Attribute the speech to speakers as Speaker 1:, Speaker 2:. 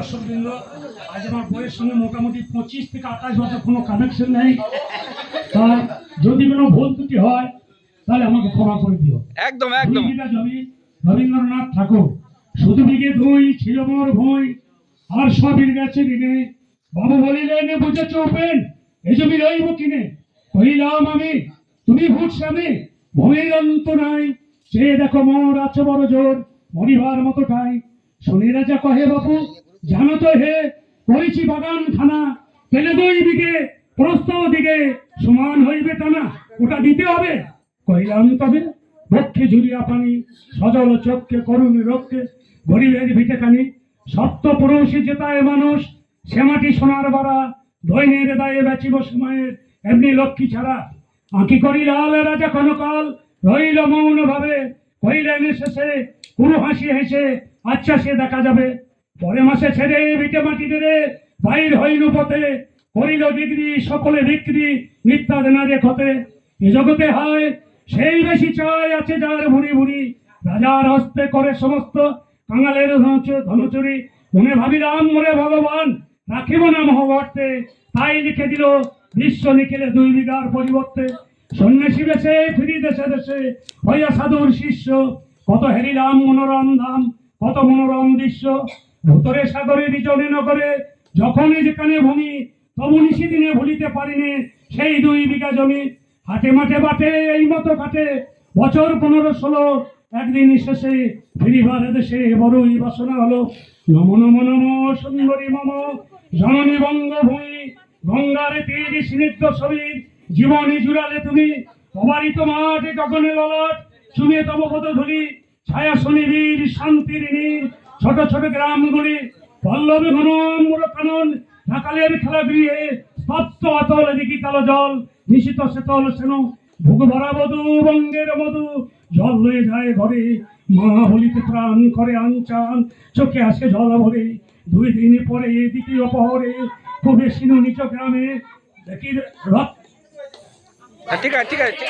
Speaker 1: দর্শকবৃন্দ আজ আমার বইয়ের সঙ্গে মোটামুটি পঁচিশ থেকে আঠাশ বছর কোনো কানেকশন নেই। যদি কোনো ভুল ত্রুটি হয় তাহলে আমাকে ক্ষমা করে দিও।
Speaker 2: একদম একদম।
Speaker 1: জমি রবীন্দ্রনাথ ঠাকুর শুধু বিঘে দুই ছিল মোর ভুঁই আর সবির গেছে ঋণে বাবু বলিলেন বুঝেছ উপেন এ জমি রইব কিনে? কহিলাম আমি তুমি ভূত স্বামী ভূমির অন্ত নাই। সে দেখো মোর আছে বড় জোর মরিবার মতো ঠাই। শুনি রাজা কহে বাবু জানো তো হে করেছি বাগান খানা পেলে দুই দিকে প্রস্ত দিকে, সমান হইবে টানা, ওটা দিতে হবে। কহিলাম, তবে বক্ষে ঝুলিয়া পানি, সজল চক্ষে, করুণ রক্ষে গরিবের ভিটে কানি সপ্ত পুরুষে জেতায় মানুষ শ্যামাটি সোনার বাড়া, দৈনের দায়ে বেচিব সময়ের এমনি লক্ষ্মী ছাড়া। আঁকি করি লাল রাজা কনকাল, রইল মৌন ভাবে কইলেন শেষে পুরো হাসি হেসে আচ্ছা সে দেখা যাবে। পরে মাসে ছেড়ে ভিটে মাটি রে বাইর হইল পথে, করিল বিক্রি, সকলে বিক্রি, মিথ্যা দেনারে ক্ষতে। এ জগতে হয়, সেই বেশি চাই আছে যার ভুরি ভুরি রাজার হস্তে করে সমস্ত কাঙালের ধনচ- ধনচুরি। মনে ভাবিলাম মরে ভগবান, রাখিব না মহবর্তে তাই লিখে দিল বিশ্ব নিখিলে দুই বিঘার পরিবর্তে। সন্ন্যাসী বেশে, ফিরি দেশে দেশে, হইয়া সাধুর শিষ্য। কত হেরিলাম মনোরম ধাম, কত মনোরম দৃশ্য। ভূতরে সাগরে বিচনে নগরে, যখনই যেখানে ভূমি, তবু নিশিদিনে ভুলিতে পারিনি সেই দুই বিঘা জমি। হাটে মাঠে বাটে, এই মতো কাটে বছর পনেরো ষোলো, একদিন শেষে ফিরিবার দেশে বড়ই বাসনা হলো। নম নম নম, সুন্দরী মম, জননী বঙ্গভূমি, গঙ্গার তীর স্নিগ্ধ শরীর, জীবনী জুড়ালে তুমি অবারিত মাঠে গগনে ললাট, শুনে তব পদ ধরি ছায়া শনিবীর শান্তির নীর। ছোট ছোট গ্রামগুলি, পল্লবী ঘন কানন ঢাকালের খেলা গৃহে স্তব্ধ অতল এদিকে কালো জল, নিশিত শীতল সেন ভোগ ভরা মধু, বঙ্গের মধু, জল হয়ে যায় ঘরে। মা বলিতে প্রাণ করে আনচান চোখে আসে জল ভরে। দুই দিন পরে দ্বিতীয় পহরে খুবই সিনু নিচ গ্রামে, দেখি রথ
Speaker 2: ঠিক আছে ঠিক আছে।